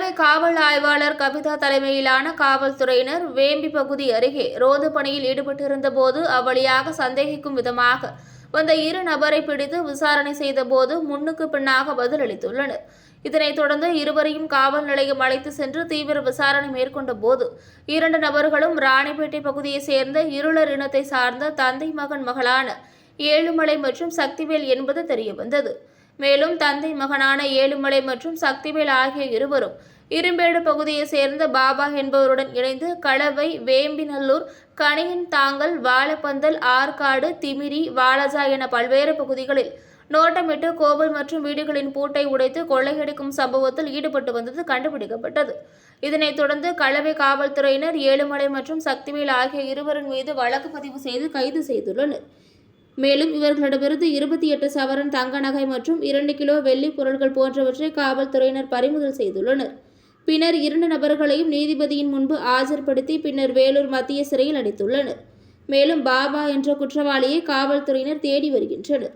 காவல் ஆய்வாளர் கவிதா தலைமையிலான காவல்துறையினர் வேம்பி பகுதி அருகே ரோந்து பணியில் ஈடுபட்டிருந்த போது அவ்வழியாக சந்தேகிக்கும் விதமாக வந்த இரு நபரை பிடித்து விசாரணை செய்தபோது முன்னுக்கு பின்னாக பதிலளித்துள்ளனர். இதனைத் தொடர்ந்து இருவரையும் காவல் நிலையம் அழைத்து சென்று தீவிர விசாரணை மேற்கொண்ட போது இரண்டு நபர்களும் ராணிப்பேட்டை பகுதியைச் சேர்ந்த இருளர் இனத்தை சார்ந்த தந்தை மகன் மகளான ஏழுமலை மற்றும் சக்திவேல் என்பது தெரியவந்தது. மேலும் தந்தை மகனான ஏழுமலை மற்றும் சக்திவேல் ஆகிய இருவரும் இரும்பேடு பகுதியைச் சேர்ந்த பாபா என்பவருடன் இணைந்து களவை வேம்பிநல்லூர் கணியன் தாங்கல் வாழப்பந்தல் ஆற்காடு திமிரி வாலஜா என பல்வேறு பகுதிகளில் நோட்டமிட்டு கோவில் மற்றும் வீடுகளின் பூட்டை உடைத்து கொள்ளையடிக்கும் சம்பவத்தில் ஈடுபட்டு வந்தது கண்டுபிடிக்கப்பட்டது. இதனைத் தொடர்ந்து களவை காவல்துறையினர் ஏழுமலை மற்றும் சக்திவேல் ஆகிய இருவரின் மீது வழக்கு பதிவு செய்து கைது செய்துள்ளனர். மேலும் இவர்களிடமிருந்து இருபத்தி எட்டு சவரன் தங்க நகை மற்றும் இரண்டு கிலோ வெள்ளி பொருட்கள் போன்றவற்றை காவல்துறையினர் பறிமுதல் செய்துள்ளனர். பின்னர் இரண்டு நபர்களையும் நீதிபதியின் முன்பு ஆஜர்படுத்தி பின்னர் வேலூர் மத்திய சிறையில் அடைத்துள்ளனர். மேலும் பாபா என்ற குற்றவாளியை காவல்துறையினர் தேடி வருகின்றனர்.